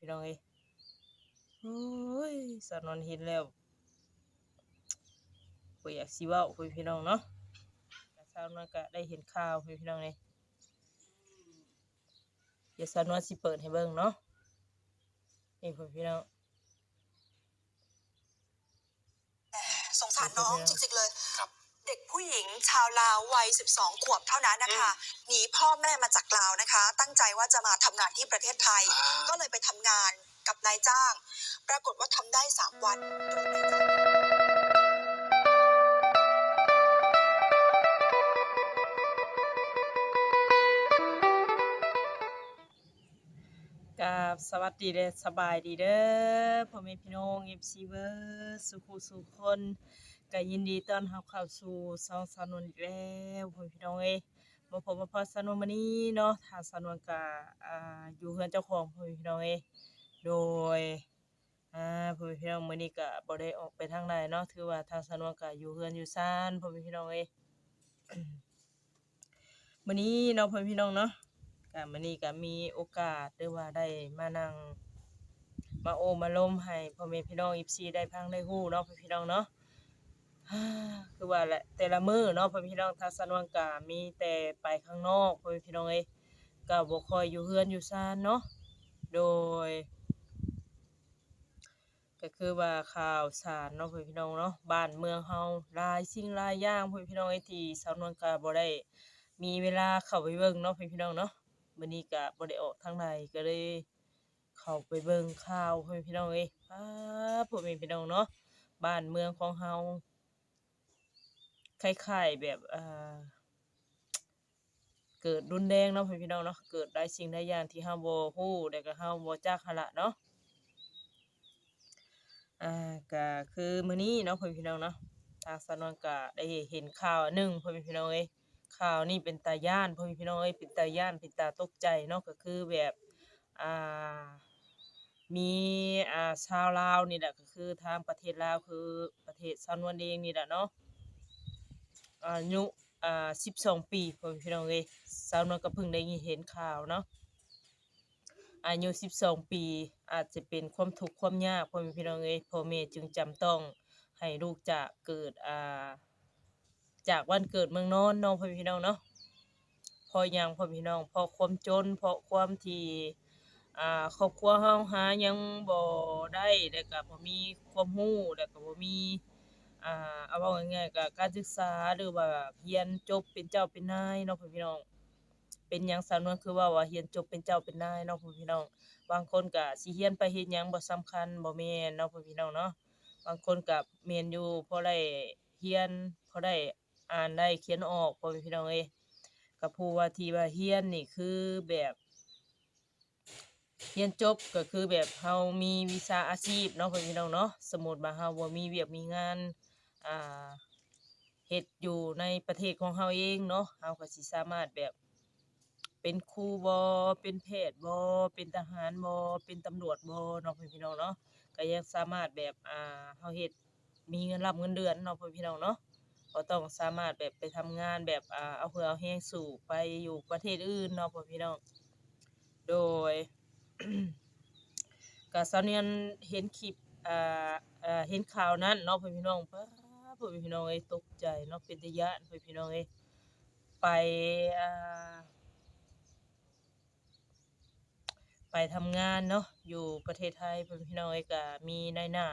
พี่น้องเอ้ยโอ้ยสาวนวลเห็นแล้วบ่อยากสิว้าพ่อพี่น้องเนาะก็สาวนวลก็ได้เห็นข่าวพ่อพี่น้องเอ้ยเดี๋ยวสาวนวลสิเปิดให้เบิ่งเนาะนี่พ่อพี่น้องสงสารน้องจริงๆเลย ผู้หญิงชาวลาววัย 12 ขวบเท่านั้นนะคะ หนีพ่อแม่มาจากลาวนะคะ ตั้งใจว่าจะมาทำงานที่ประเทศไทยอ่าก็เลยไปทำงานกับนายจ้าง ปรากฏว่าทำได้ 3 วันโดนนายจ้างกับสวัสดีเด้อสบายดีเด้อพ่อแม่พี่น้อง FC เบิร์สุขุสุขคน ก็ยินดีต้อนรับเข้าสู่ซองสาวนอีกแล้วพ่อแม่พี่น้องเอ้ยมาพบมาพอสาวนมื้อนี้เนาะทางสาวนก็อ่าอยู่เฮือนเจ้าของพ่อแม่พี่น้องเอ้ยโดยอ่าพี่น้องมื้อนี้ก็บ่ได้ออกไปทางใดเนาะถือว่าทางสาวนก็อยู่เฮือนอยู่ซ่านพ่อแม่พี่น้องเอ้ยมื้อนี้เนาะพ่อแม่พี่น้องเนาะก็มื้อนี้ก็มีโอกาสหรือว่าได้มานั่งมาโอมาล้มให้พ่อแม่พี่น้อง FC ได้พังได้ฮู้เนาะพี่น้องเนาะ คือว่าแหละแต่ละมื้อเนาะพ่อพี่น้องทางสนวนกามีแต่ไปข้างนอกพ่อพี่น้องเอ้ยก็บ่คอยอยู่เฮือนอยู่ซ่านเนาะโดย ก็คือว่าข่าวสารเนาะพ่อพี่น้องเนาะบ้านเมืองเฮาหลายสิ่งหลายอย่างพ่อพี่น้องเอ้ยที่สาวนวลกาบ่ได้มีเวลาเข้าไปเบิ่งเนาะพ่อพี่น้องเนาะมื้อนี้ก็บ่ได้ออกทางใดก็เลยเข้าไปเบิ่งข่าวพ่อพี่น้องเอ้ยอ้าพ่อแม่พี่น้องเนาะบ้านเมืองของเฮา คล้ายๆแบบอ่าเกิดรุนแรงเนาะพ่อแม่พี่น้องเนาะเกิดหลายสิ่งหลายอย่างที่เฮาบ่ฮู้แล้วก็เฮาบ่จักหั้นล่ะเนาะอ่าก็คือมื้อนี้เนาะพ่อแม่พี่น้องเนาะทางสนวนก็ได้เห็นข่าวหนึ่งพ่อพี่น้องเอ้ยข่าวนี่เป็นตาย่านพ่อพี่น้องเอ้ยเป็นตาย่านเป็นตาตกใจเนาะก็คือแบบอ่ามีอ่าชาวลาวนี่แหละก็คือทางประเทศลาวคือประเทศซาวนวลเองนี่แหละเนาะ อายุอ่า12ปีพ่อแม่พี่น้องเอ้ยสาวนวลก็เพิ่งได้เห็นข่าวเนาะอายุ12ปี อาจจะเป็นความทุกข์ความยากพ่อแม่พี่น้องเอ้ยพ่อแม่จึงจำต้องให้ลูกจากเกิดอ่าจากวันเกิดเมืองนอนน้องพ่อพี่น้องเนาะพอยังพ่อพี่น้องพอความจนพราะความที่อ่าครอบครัวเฮาหายังบ่ได้แล้วก็บ่มีความรู้แล้วก็บ่มี อ่าเอาว้าง่ายๆก็การศึกษาหรือว่าเรียนจบเป็นเจ้าเป็นนายเนาะพ่อพี่น้อง เป็นหยังสำนวนคือว่าว่าเรียนจบเป็นเจ้าเป็นนายเนาะพ่อพี่น้อง บางคนก็สิเรียนไปเฮ็ดหยังบ่สำคัญบ่แม่นเนาะพ่อพี่น้องเนาะ บางคนก็แม่นอยู่พอได้เรียนพอได้อ่านได้เขียนออกพ่อพี่น้องเอ้ยก็ผู้ว่าที่ว่าเรียนนี่คือแบบเรียนจบก็คือแบบเฮามีวิชาอาชีพเนาะพ่อพี่น้องเนาะ สมมุติว่าเฮาบ่มีเวียกมีงาน อ่าเฮ็ดอยู่ในประเทศของเฮาเองเนาะเฮาก็สิสามารถแบบ เป็นครูบ่เป็นแพทย์บ่เป็นทหารบ่เป็นตำรวจบ่เนาะพี่น้องเนาะก็ยังสามารถแบบอ่าเฮาเฮ็ดมีเงินรับเงินเดือนเนาะพี่น้องเนาะก็ต้องสามารถแบบไปทำงานแบบอ่าเอาเพื่อเอาแรงสู่ไปอยู่ประเทศอื่นเนาะพี่น้องโดยก็สาวเนียนเห็นคลิปอ่าอ่าเห็นข่าวนั้นเนาะพี่น้องป้า พ่อพี่น้องเอ้ยตกใจเนาะเป็นตาย้านพ่อพี่น้องเอ้ยไปอ่าไปทำงานเนาะอยู่ประเทศไทยพ่อพี่น้องเอ้ยก็มีนายหน้า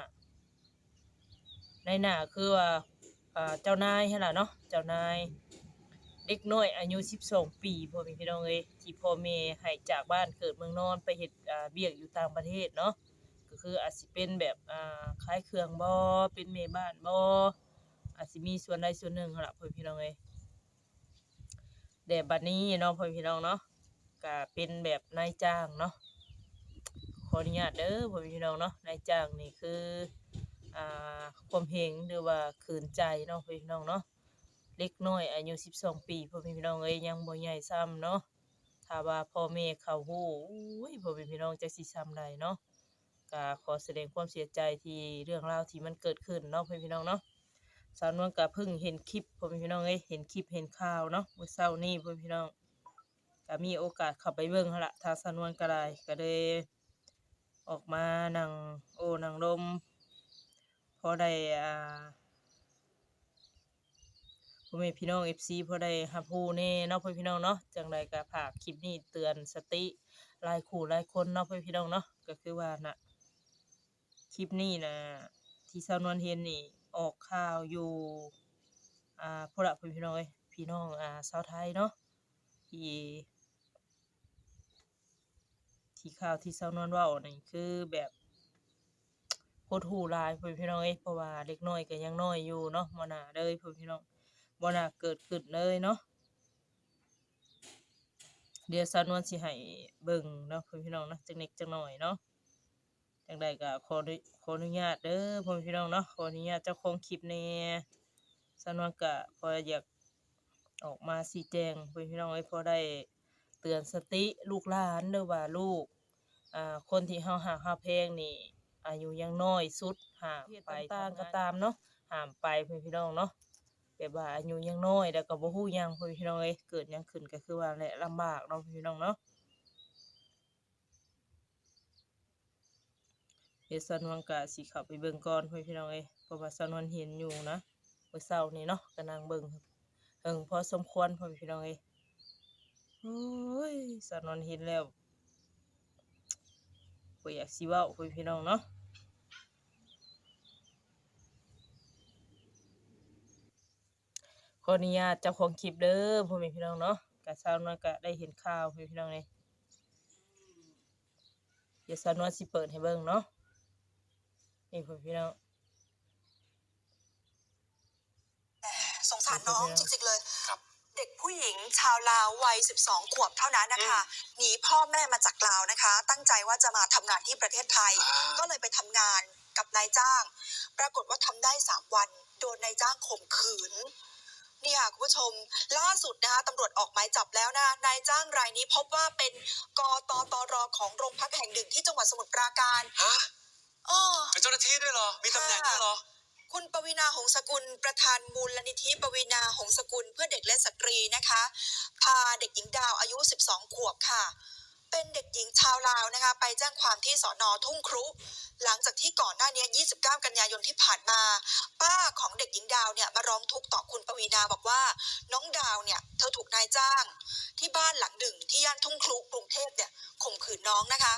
นายหน้าคือว่าอ่าเจ้านายหั่ล่ะเนาะเจ้านายเด็กน้อยอายุ12 ปีพ่อแม่พี่น้องเอ้ยที่พ่อแม่ให้จากบ้านเกิดเมืองนอนไปเฮ็ดอ่าเวียกอยู่ต่างประเทศเนาะก็คืออาจสิเป็นแบบอ่าขายเครื่องบ่เป็นแม่บ้านบ่ อาจสิมีส่วนใดส่วนหนึ่งหั่นล่ะพ่อพี่น้องเอ้ยแต่บัดนี้เนาะพ่อพี่น้องเนาะก็เป็นแบบนายจ้างเนาะขออนุญาตเด้อพ่อพี่น้องเนาะนายจ้างนี่คืออ่าความเห็นหรือว่าขืนใจเนาะพี่น้องเนาะเล็กน้อยอายุ12 ปีพ่อพี่น้องเอ้ยยังบ่ใหญ่ซ้ำเนาะถ้าว่าพ่อแม่เขาฮู้อุ้ยพ่อพี่น้องจักสิซ้ำใดเนาะก็ขอแสดงความเสียใจที่เรื่องราวที่มันเกิดขึ้นเนาะพ่อพี่น้องเนาะ สาวนวลก็เพิ่งเห็นคลิปพ่อแม่พี่น้องเอ้ยเห็นคลิปเห็นข่าวเนาะเมื่อเช้านี้พ่อแม่พี่น้องก็มีโอกาสเข้าไปเบิ่งหั่นละทางสาวนวลก็ได้ก็เลยออกมานั่งโอ้นั่งลมพอได้อ่าพ่อแม่พี่น้อง FC พอได้รับรู้แน่เนาะพ่อพี่น้องเนาะจังไดก็ฝากคลิปนี้เตือนสติหลายคู่หลายคนเนาะพ่อพี่น้องเนาะก็คือว่าน่ะคลิปนี้นะที่สาวนวลเห็นนี่ ออกข่าวอยู่อ่าพุ่นล่ะพี่น้องเอ้ยพี่น้องอ่าชาวไทยเนาะที่ที่ข่าวที่เซานวนว้านี่คือแบบโหดหู่หลายพ่อพี่น้องเอ้ยเพราะว่าเด็กน้อยก็ยังน้อยอยู่เนาะบ่น่าเลยพ่อพี่น้องบ่น่าเกิดขึ้นเลยเนาะเดี๋ยวสาวนวลสิให้เบิ่งเนาะพ่อพี่น้องนะจักนิดจักหน่อยเนาะ จังใดก็ขออนุขออนุญาตเด้อพ่อพี่น้องเนาะขออนุญาตเจ้าของคลิปแหน่สาวนวลก็พออยากออกมาชี้แจงพ่อพี่น้องเอ้ยพอได้เตือนสติลูกหลานเด้อว่าลูกอ่าคนที่เฮาหักเฮาแพงนี่อายุยังน้อยสุดห่างไปต่างก็ตามเนาะห้ามไปพ่อพี่น้องเนาะแบบว่าอายุยังน้อยแล้วก็บ่ฮู้ยังพ่อพี่น้องเอ้ยเกิดยังขึ้นก็คือว่าแหละลำบากเนาะพ่อพี่น้องเนาะ เดี๋ยวสันวันก็สิเข้าไปเบิ่งก่อนพี่พี่น้องเอ้ยเพราะว่าสันวันเห็นอยู่นะเมื่อเช้านี้เนาะก็นั่งเบิ่งเอิงพอสมควรพอพี่น้องเอ้ยโอ้ยสันวันเห็นแล้วบ่อยากสิเว้าคุยพี่น้องเนาะขออนุญาตเจ้าของคลิปเด้อพ่อแม่พี่น้องเนาะกะสาวนวลก็ได้เห็นข่าวพ่อพี่น้องเลยเดี๋ยวสาวนวลสิเปิดให้เบิ่งเนาะ นี่พ่อแม่พี่น้อง สงสารน้องจริงๆเลย ครับ เด็กผู้หญิงชาวลาววัย 12 ขวบเท่านั้นนะคะ หนีพ่อแม่มาจากลาวนะคะ ตั้งใจว่าจะมาทำงานที่ประเทศไทยก็เลยไปทำงานกับนายจ้าง ปรากฏว่าทำได้ 3 วัน โดนนายจ้างข่มขืน เนี่ยคุณผู้ชมล่าสุดนะคะตำรวจออกหมายจับแล้วนะนายจ้างรายนี้พบว่าเป็นกตตรของโรงพักแห่งหนึ่งที่จังหวัดสมุทรปราการ ฮะ อ้อเป็นเจ้าหน้าที่ด้วยเหรอ มีตำแหน่งด้วยเหรอ คุณปวีนาหงสกุลประธานมูลนิธิปวีนาหงสกุลเพื่อเด็กและสตรีนะคะ พาเด็กหญิงดาวอายุ 12 ขวบค่ะ เป็นเด็กหญิงชาวลาวนะคะ ไปแจ้งความที่สอนอทุ่งครุ หลังจากที่ก่อนหน้านี้ 29 กันยายนที่ผ่านมา ป้าของเด็กหญิงดาวเนี่ยมาร้องทุกข์ต่อคุณปวีนาบอกว่า น้องดาวเนี่ยเธอถูกนายจ้าง ที่บ้านหลังหนึ่งที่ย่านทุ่งครุกรุงเทพเนี่ยข่มขืนน้องนะคะ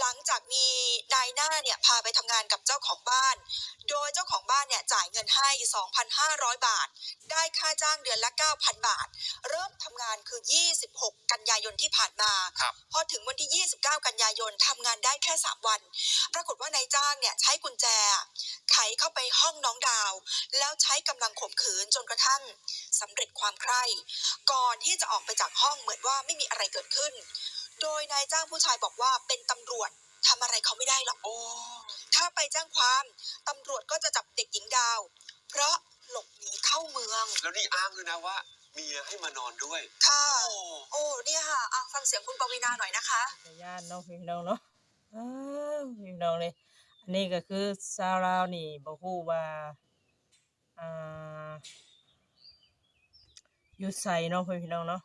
หลังจากมีนายหน้าเนี่ยพาไปทำงานกับเจ้าของบ้าน โดยเจ้าของบ้านเนี่ยจ่ายเงินให้ 2,500 บาท ได้ค่าจ้างเดือนละ 9,000 บาท เริ่มทำงานคือ 26 กันยายนที่ผ่านมาครับพอถึงวันที่ 29 กันยายนทำงานได้แค่ 3 วัน ปรากฏว่านายจ้างเนี่ยใช้กุญแจ ไขเข้าไปห้องน้องดาว แล้วใช้กำลังข่มขืนจนกระทั่งสำเร็จความใคร่ ก่อนที่จะออกไปจากห้องเหมือนว่าไม่มีอะไรเกิดขึ้น โดยนายจ้างผู้ชายบอกว่าเป็นตำรวจทำอะไรเขาไม่ได้หรอกโอ้ถ้าไปแจ้งความตำรวจก็จะจับเด็กหญิงดาว เพราะหลบหนีเข้าเมือง แล้วนี่อ้างด้วยนะว่า เมียให้มานอนด้วย ค่ะ โอ้โอ้เนี่ยค่ะอะฟังเสียงคุณปวีนาหน่อยนะคะขออนุญาตเนาะพี่น้องเนาะอ้าวพี่น้องเลยอันนี้ก็คือชาวลาวนี่บ่ฮู้ว่าอ่าอยู่ไสเนาะพี่น้องเนาะ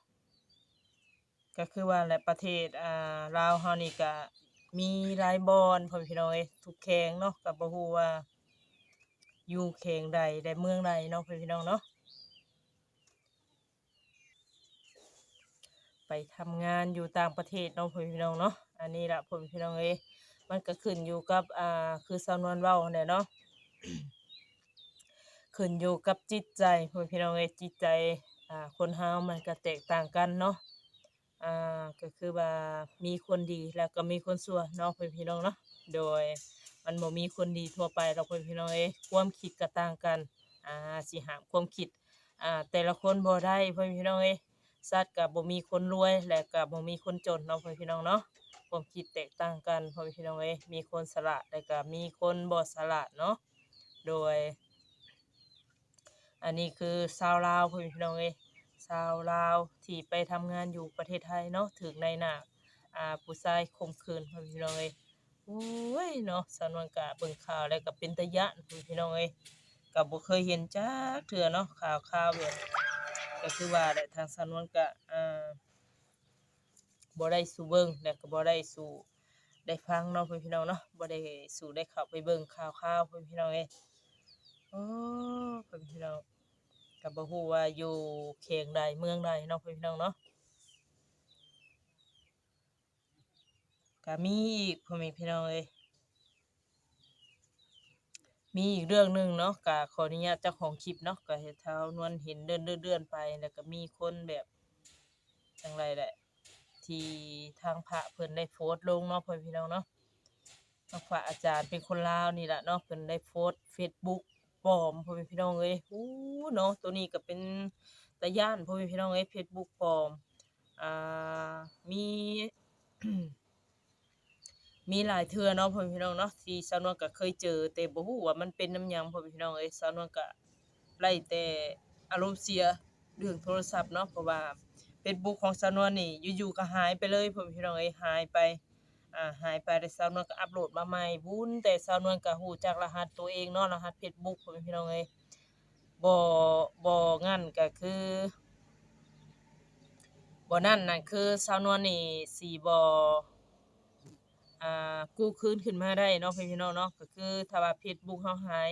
ก็คือว่าแหละประเทศอ่าลาวเฮานี่ก็มีหลายบอนพ่อพี่น้องเอ้ยทุกแข่งเนาะก็บ่ฮู้ว่า อยู่แข่งใดใดเมืองใดเนาะพี่น้องเนาะไปทำงานอยู่ต่างประเทศเนาะพี่น้องเนาะอันนี้ละพ่อพี่น้องเอ้ยมันก็ขึ้นอยู่กับอ่าคือสำนวนเว้าเนี่ยเนาะขึ้นอยู่กับจิตใจพ่อพี่น้องเอ้ยจิตใจอ่าคนเฮามันก็แตกต่างกันเนาะ อ่าก็คือว่ามีคนดีแล้วก็มีคนชั่วเนาะพ่อพี่น้องเนาะโดยมันบ่มีคนดีทั่วไปหรอกพ่อพี่น้องเอ้ความคิดก็ต่างกันอ่าสิหามความคิดอ่าแต่ละคนบ่ได้พ่อพี่น้องเอ้สัตว์ก็บ่มีคนรวยและก็บ่มีคนจนเนาะพ่อพี่น้องเนาะความคิดแตกต่างกันพ่อพี่น้องเอ้มีคนฉลาดและก็มีคนบ่ฉลาดเนาะโดย อันนี้คือชาวลาวพ่อพี่น้องเอ้ ชาวลาวที่ไปทำงานอยู่ประเทศไทยเนาะถึงในหน้าอ่าผู้ชายข่มขืนพี่น้องเอ้ยโอ้ยเนาะสำนวนกะเบิ่งข่าวแล้วก็เป็นตะยะพี่น้องเอ้ยก็บ่เคยเห็นจักเทื่อเนาะข่าวข่าวแบบก็คือว่าแหละทางสำนวนกะอ่าบ่ได้สู่เบิ่งแล้วก็บ่ได้สู่ได้ฟังเนาะพี่น้องเนาะบ่ได้สู่ได้เข้าไปเบิ่งข่าวๆพ่อพี่น้องเอ้ยโอ้พ่อพี่น้อง ก็บ่ฮู้ว่าอยู่เขตใดเมืองใดเนาะพี่น้องเนาะก็มีอีกพ่อแม่พี่น้องเอ้ยมีอีกเรื่องหนึ่งเนาะก็ขออนุญาตเจ้าของคลิปเนาะก็เฮ็ดเท้านวลเห็นเดินๆๆไปแล้วก็มีคนแบบจังไรแหละ ที่ทางพระเพิ่นได้โพสต์ลงเนาะพ่อพี่น้องเนาะทางพระอาจารย์เป็นคนลาวนี่แหละเนาะเพิ่นได้โพสต์ Facebook ปลอมพ่อพี่น้องเอ้ยอู้เนาะตัวนี้ก็เป็นตาย่านพ่อพี่น้องเอ้ย Facebook ปลอมอ่ามี มีหลายเทื่อเนาะพ่อพี่น้องเนาะที่สาวนวลก็เคยเจอ แต่บ่ฮู้ว่ามันเป็นน้ำยังพ่อพี่น้องเอ้ยสาวนวลก็ไล่แต่อารมณ์เสียเรื่องโทรศัพท์เนาะเพราะว่า Facebook ของสาวนวลนี่อยู่ๆก็หายไปเลยพ่อพี่น้องเอ้ยหายไป อ่าหายไปแต่สาวนวลก็อัปโหลดมาใหม่วุ้นแต่สาวนวลก็ฮู้จักรหัสตัวเองเนาะรหัส Facebook พ่อพี่น้องเอ้ยบ่บ่งั้นก็คือบ่นั่นน่ะคือสาวนวลนี่สิบ่อ่ากู้คืนขึ้นมาได้เนาะพี่น้องเนาะก็คือถ้าว่า Facebook เฮาหาย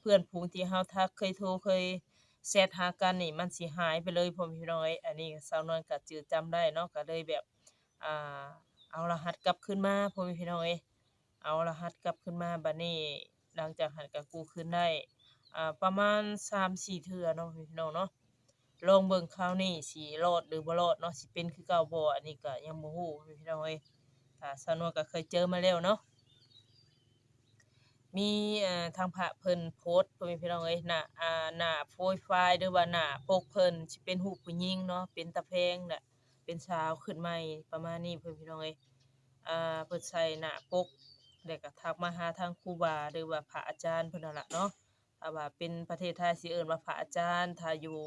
เพื่อนฝูงที่เฮาทักเคยโทรเคยแชตหากันนี่มันสิหายไปเลยพ่อพี่น้องเอ้ยอันนี้สาวนวลก็จืดจำได้เนาะก็เลยแบบอ่า เอารหัสกลับคืนมาพ่อพี่น้องเอ้ยเอารหัสกลับคืนมาบัดนี้หลังจากหันก็กู้คืนได้อ่าประมาณ3-4เทื่อเนาะพ่อพี่น้องเนาะลองเบิ่งคราวนี้สิรอดหรือบ่รอดเนาะสิเป็นคือเก่าบ่อันนี้ก็ยังบ่ฮู้พ่อพี่น้องเอ้ยอ่าสาวนวก็เคยเจอมาแล้วเนาะมีอ่อทางพระเพิ่นโพสต์พ่อแม่พี่น้องเอ้ยหน้าอ่าหน้าโปรไฟล์หรือว่าหน้าปกเพิ่นสิเป็นรูปผู้หญิงเนาะเป็นตาแพงน่ะ เป็นสาวขึ้นใหม่ประมาณนี้พ่อแม่พี่น้องเอ้ยอ่าเพิ่นใส่หน้าปกแล้วก็ทักมาหาทางครูบาหรือว่าพระอาจารย์เพิ่นนั่นล่ะเนาะถ้าว่าเป็นประเทศไทยสิเอิ้นว่าพระอาจารย์ถ้าอยู่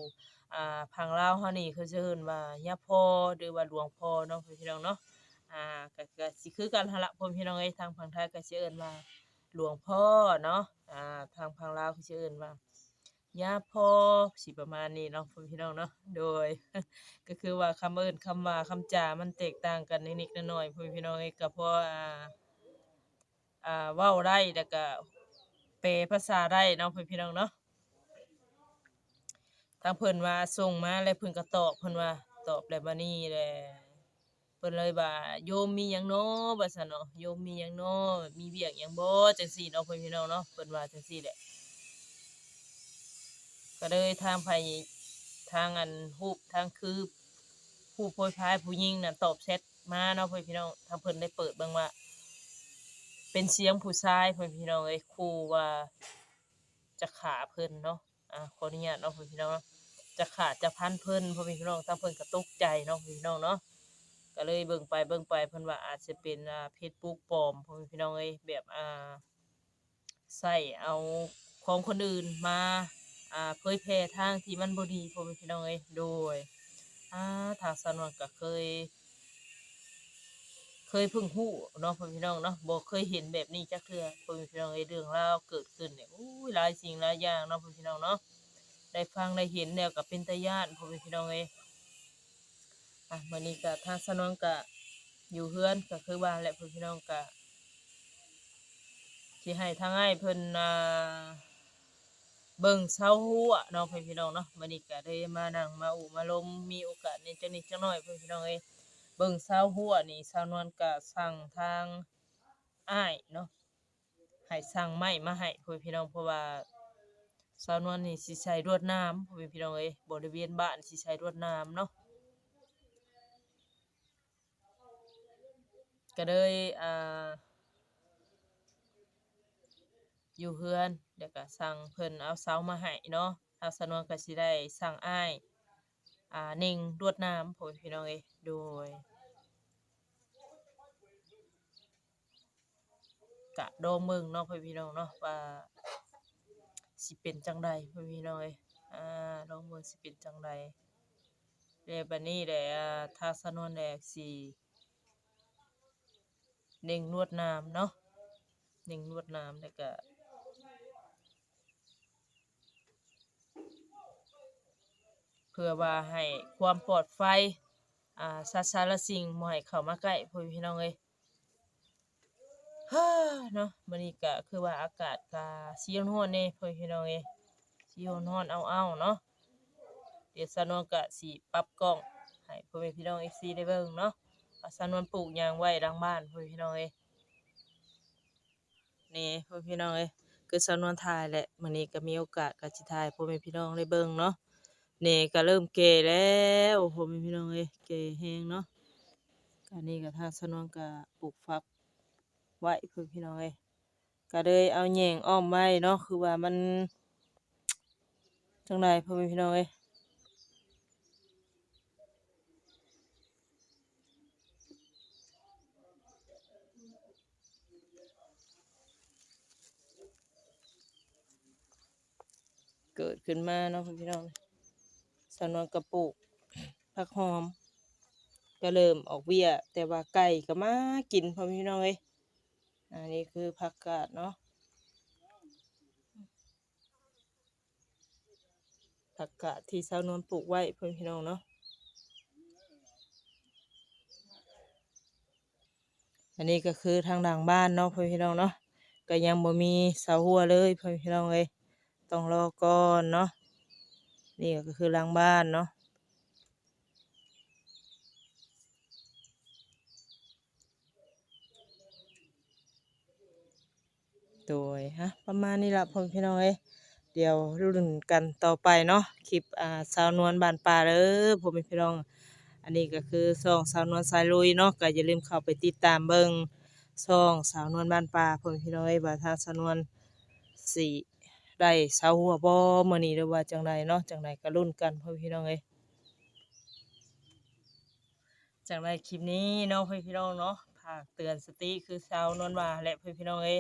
อ่าพังลาวเฮานี่คือสิเอิ้นว่าย่าพ่อหรือว่าหลวงพ่อเนาะพ่อแม่พี่น้องเนาะอ่าก็ก็สิคือกันหั่นล่ะพ่อแม่พี่น้องเอ้ยทางฝั่งไทยก็สิเอิ้นว่าหลวงพ่อเนาะอ่าทางพังลาวเขาชื่อเอิ้นว่า ยาพอสิประมาณนี้เนาะพี่น้องเนาะโดย ก็คือว่าคำเอิ้นคำว่าคำจามันแตกต่างกันนิดๆหน่อยๆพี่น้องเอ้ยก็พราะอ่าอ่าว้าได้แล้วก็แปลภาษาได้เนาะพี่น้องเนาะทางเพิ่นว่าส่งมาแล้วเพิ่นก็ตอบเพิ่นว่าตอบแล้วบัดนี้แหละเพิ่นเลยว่าโยมมีหยังน้อว่าซั่นเนาะโยมมีหยังน้อมีเวียกหยังบ่จังซี่เนาะพี่น้องเนาะเพิ่นว่าจังซี่แหละ ก็เลยทางไผทางอันรูปทางคือผู้โพยพายผู้หญิงน่ะตอบแชทมาเนาะพ่อพี่น้องทางเพิ่นได้เปิดเบิ่งว่า เป็นเสียงผู้ชายเพิ่นพี่น้องเอ้ยขู่ว่าจะฆ่าเพิ่นเนาะอ่าขออนุญาตเนาะพ่อพี่น้องจะฆ่าจะพันเพิ่นพิ่นพี่น้องทางเพิ่นก็ตกใจเนาะพี่น้องเนาะก็เลยเบิ่งไปเบิ่งไปเพิ่นว่าอาจจะเป็นอ่า Facebook ปลอมพ่อพี่น้องเอ้ยแบบอ่าใส่เอาของคนอื่นมา อ่าเผยแพร่ทางที่มันบ่ดีพ่อแม่พี่น้องเอ้ยโดยอ่าทางสนวนก็เคย เคยเพิ่งฮู้เนาะพ่อแม่พี่น้องเนาะบ่เคยเห็นแบบนี้จักเทื่อพ่อแม่พี่น้องเอ้ยเรื่องราวเกิดขึ้นเนี่ยอู้ยหลายสิ่งหลายอย่างเนาะพ่อแม่พี่น้องเนาะได้ฟังได้เห็นแล้วก็เป็นตาย้านพ่อแม่พี่น้องเอ้ยอะมื้อนี้ก็ทางสนองก็อยู่เฮือนก็คือว่าแหละเพิ่นพี่น้องก็สิให้ทางอ้ายเพิ่นอ่า เบิ่งเซาหัวเนาะเพิ่นพี่น้องเนาะมื้อนี้ก็ได้มานั่งมาอุมาลมมีโอกาสในจักนิดจักหน่อยเพิ่นพี่น้องเอ้ยเบิ่งเซาหัวนี่สาวนวลก็สั่งทางอ้ายเนาะให้สั่งไม้มาให้เพิ่นพี่น้องเพราะว่าสาวนวลนี่สิใช้รวดน้ำเพิ่นพี่น้องเอ้ยบริเวณบ้านสิใช้รวดน้ำเนาะก็เลยอ่า อยู่เฮือนเดี๋ยวก็สั่งเพิ่นเอาเสามาให้เนาะทางสนวนก็สิได้สั่งอ้ายอ่านิ่งรวดน้ำพี่พี่น้องเอ้โดยกะโดมเบิ่งเนาะพี่พี่น้องเนาะว่าสิเป็นจังใดพี่พี่น้องเอ้อ่าลองเบิ่งสิเป็นจังใดแล้วบัดนี้แหละอ่าทาสนวนแหละสิเน่งนวดน้ำเนาะเน่งนวดน้ำแล้วก็ เพื่อว่าให้ความปลอดภัยอ่าสัตว์สารสิ่งบ่ให้เข้ามาใกล้พ่อพี่น้องเอ้ยฮ่าเนาะมื้อนี้ก็คือว่าอากาศก็สิร้อนๆแน่พ่อพี่น้องเอ้ยสิร้อนๆอ้าๆเนาะเดี๋ยวสาวนวลก็สิปรับกล้องให้พ่อพี่น้อง FC ได้เบิ่งเนาะว่าสาวนวลปลูกหยังไว้หลังบ้านพ่อพี่น้องเอ้ยนี่พ่อพี่น้องเอ้ยคือสาวนวลถ่ายแหละมื้อนี้ก็มีโอกาสก็สิถ่ายพ่อแม่พี่น้องได้เบิ่งเนาะ นี่ก็เริ่มแก่แล้วพ่อแม่พี่น้องเอ้ยแก่แฮงเนาะก็นี่ก็ทางสนวลก็ปลูกฟักไว้เพื่อพี่น้องเอ้ก็เลยเอาแหย่งอ้อมไว้เนาะคือว่ามันจังไดเพื่อนพี่น้องเอ้เกิดขึ้นมาเนาะพี่น้อง สนวนกระปุกผักหอม ก็เริ่มออกเบี้ยแต่ว่าไก่ก็มากินพ่อพี่น้องเอ้ยอันนี้คือผักกาดเนาะผักกาดที่สาวนวลปลูกไว้พ่อพี่น้องเนาะอันนี้ก็คือทางหลังบ้านเนาะพ่อพี่น้องเนาะก็ยังบ่มีเสาหัวเลยพ่อพี่น้องเลยต้องรอก่อนเนาะ นี่ก็คือหลังบ้านเนาะโดยฮะประมาณนี้ละพ่อพี่น้องเอ้ยเดี๋ยวรุ่นกันต่อไปเนาะคลิปอ่าสาวนวลบานป่าเด้อพ่อแม่พี่น้อง อันนี้ก็คือซองสาวนวลสายลุยเนาะก็อย่าลืมเข้าไปติดตามเบิ่งซองสาวนวลบานป่าพ่อแม่พี่น้องเอ้ยว่าทางสาวนวลสิ ได้เสาหัวบ่มื้อนี้หรือว่าจังไดเนาะจังไดก็รุ่นกันพ่อพี่น้องเอ้ยจังไดคลิปนี้เนาะพ่อพี่น้องเนาะฝากเตือนสติคือสาวนวลว่าและพ่อพี่น้องเอ้ย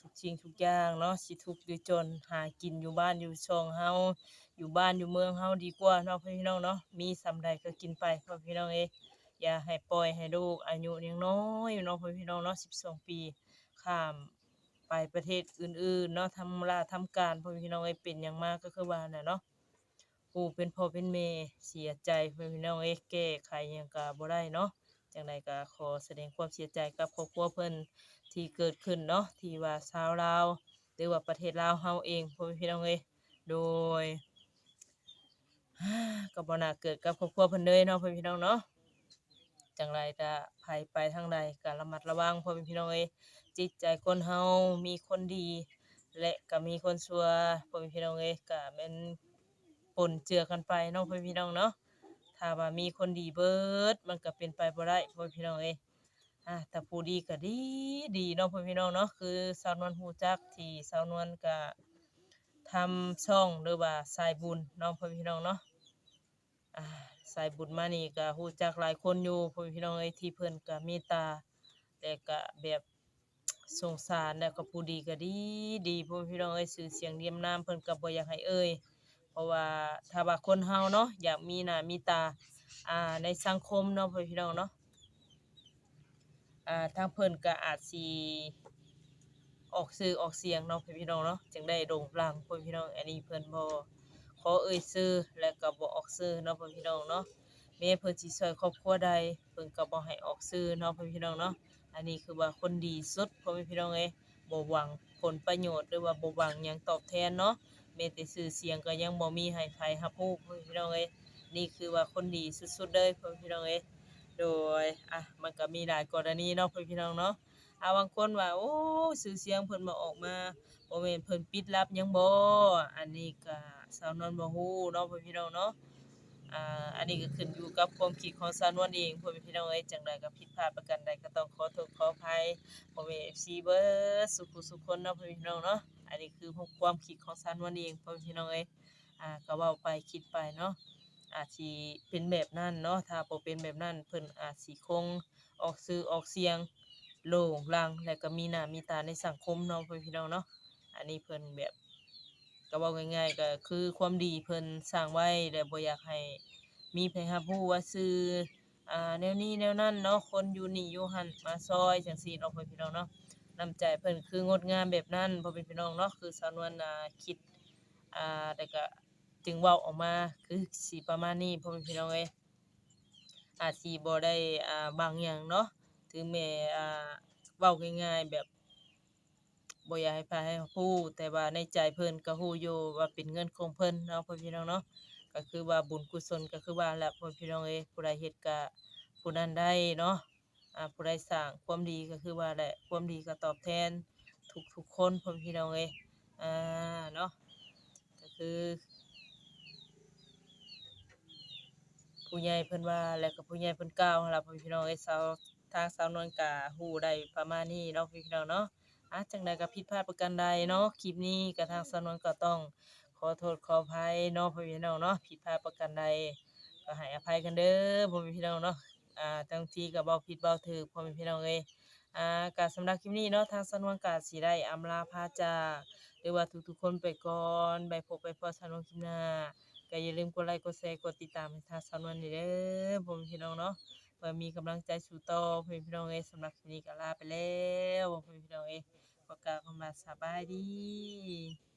ทุกสิ่งทุกอย่างเนาะสิทุกข์หรือจนหากินอยู่บ้านอยู่ช่องเฮาอยู่บ้านอยู่เมืองเฮาดีกว่าเนาะพ่อพี่น้องเนาะมีสำใดก็กินไปพ่อพี่น้องเอ้ยอย่าให้ปล่อยให้ลูกอายุยังน้อยอยู่เนาะพ่อพี่น้องเนาะ12 ปีข้าม ไปประเทศอื่นๆเนาะทำลาทำการพ่อพี่น้องเอ้เป็นอย่างมากก็คือว่าน่ะเนาะผู้เป็นพ่อเป็นแม่เสียใจพ่อพี่น้องเอ้แก้ไขหยังก็บ่ได้เนาะจังใดก็ขอแสดงความเสียใจกับครอบครัวเพิ่นที่เกิดขึ้นเนาะที่ว่าชาวลาวหรือว่าประเทศลาวเฮาเองพ่อพี่น้องเอ้โดยก็บ่น่าเกิดกับครอบครัวเพิ่นเลยเนาะพ่อพี่น้องเนาะจังไรก็ภัยไปทางใดก็ระมัดระวังพ่อพี่น้องเอ้ จิตใจคนเฮามีคนดี และก็มีคนชั่วพ่อแม่พี่น้องเอ้ยก็แม่นปนเจือกันไปเนาะพ่อแม่พี่น้องเนาะถ้าว่ามีคนดีเบิดมันก็เป็นไปบ่ได้พ่อแม่พี่น้องเอ้ยอะแต่ผู้ดีก็ดีดีเนาะพ่อพี่น้องเนาะคือสาวนวลฮูจักที่สาวนวลก็ทำช่องหรือว่าสายบุญเนาะพ่อพี่น้องเนาะอ่าสายบุญมานี่ก็ฮูจักหลายคนอยู่พ่อพี่น้องเอ้ยที่เพิ่นก็เมตตาแต่ก็แบบ สงสารแล้วก็ผู้ดีก็ดีดีพ่อพี่น้องเอ้ยชื่อเสียงเรียมนามเพิ่นก็บ่อยากให้เอ่ยเพราะว่าถ้าว่าคนเฮาเนาะอยากมีหน้ามีตาอ่าในสังคมเนาะพ่อพี่น้องเนาะอ่าทางเพิ่นก็อาจสิออกสื่อออกเสียงเนาะพี่น้องเนาะจึงได้โด่งดังพ่อพี่น้องอันนี้เพิ่นบ่ขอเอ่ยชื่อและก็บ่ออกชื่อเนาะพ่อพี่น้องเนาะแม้เพิ่นสิช่วยครอบครัวใดเพิ่นก็บ่ให้ออกชื่อเนาะพ่อพี่น้องเนาะ อันนี้คือว่าคนดีสุดพ่อพี่น้องเอ้ยบ่หวังผลประโยชน์หรือว่าบ่หวังหยังตอบแทนเนาะแม้แต่ชื่อเสียงก็ยังบ่มีให้ไผรับรู้พ่อพี่น้องเอ้ยนี่คือว่าคนดีสุดๆเลยพ่อพี่น้องเอ้ยโดยอะมันก็มีหลายกรณีเนาะเพื่อพี่น้องเนาะอาบางคนว่าโอ้ชื่อเสียงเพิ่นบ่ออกมาบ่แม่นเพิ่นปิดลับยังบ่อันนี้ก็สาวนวลบ่ฮู้เนาะเพื่อพี่น้องเนาะ อ่าอันนี้ก็ขึ้นอยู่กับความคิดของสาวนวลเองพ่อนพี่น้องเอ้ยจังใดก็ผิดพลาดประการใดก็ต้องขอโทษขออภัยพ่อแม่ FC เบิดสุขุสุขคนเนาะพ่อนพี่น้องเนาะอันนี้คือความคิดของสาวนวลเองพ่อนพี่น้องเอ้ยอ่าก็เว้าไปคิดไปเนาะอาจสิเป็นแบบนั้นเนาะถ้าบ่เป็นแบบนั้นเพิ่นอาจสิคงออกสื่อออกเสียงโล่งลังและก็มีหน้ามีตาในสังคมเนาะพ่อพี่น้องเนาะอันนี้เพิ่นแบบ ก็เว้าง่ายๆก็คือความดีเพิ่นสร้างไว้และบ่อยากให้มีไผรับรู้ว่าชื่ออ่าแนวนี้แนวนั้นเนาะคนอยู่นี่อยู่หั่นมาซอยจังซี่เนาะพ่อพี่น้องเนาะน้ำใจเพิ่นคืองดงามแบบนั้นพ่อพี่น้องเนาะคือสาวนวลน่ะคิดอ่าแต่ก็จึงเว้าออกมาคือสิประมาณนี้พ่อแม่พี่น้องเอ้ยอาจสิบ่ได้อ่าบางอย่างเนาะถึงแม้อ่าเว้าง่ายๆแบบ บ่อยากให้พาให้ฮู้แต่ว่าในใจเพิ่นก็ฮู้อยู่ว่าเป็นเงินของเพิ่นเนาะพ่อพี่น้องเนาะก็คือว่าบุญกุศลก็คือว่าแหละพ่อพี่น้องเอ้ผู้ใดเฮ็ดก็ผู้นั้นได้เนาะอ่าผู้ใดสร้างความดีก็คือว่าแหละความดีก็ตอบแทนทุกๆคนพ่อพี่น้องเอ้อ่าเนาะก็คือผู้ใหญ่เพิ่นว่าแล้วก็ผู้ใหญ่เพิ่นกล่าวหั่นล่ะพ่อพี่น้องเอ้สาวทางสาวนวลก็ฮู้ได้ประมาณนี้เนาะพี่น้องเนาะ อะจังใดก็ผิดพลาดประการใดเนาะคลิปนี้ก็ทางสาวนก็ต้องขอโทษขออภัยเนาะพ่อพี่น้องเนาะผิดพลาดประการใดก็ให้อภัยกันเด้อพ่อพี่น้องเนาะอ่าบางทีก็เว้าผิดเว้าถูกพ่อพี่น้องเอ้ยอ่าก็สำหรับคลิปนี้เนาะทางสาวนวลก็สิได้อำลาพาจากหรือว่าทุกๆคนไปก่อนไปพบไปพอสาวนคลิปหน้าก็อย่าลืมกดไลค์กดแชร์กดติดตามทางสนวนเด้อผมพี่น้องเนาะเพื่อมีกำลังใจสู่ต่อพ่อพี่น้องเอ้ยสำหรับคลิปนี้ก็ลาไปแล้วพ่อพี่น้องเอ้ยขอ กว่าเกาก็มาสบายดี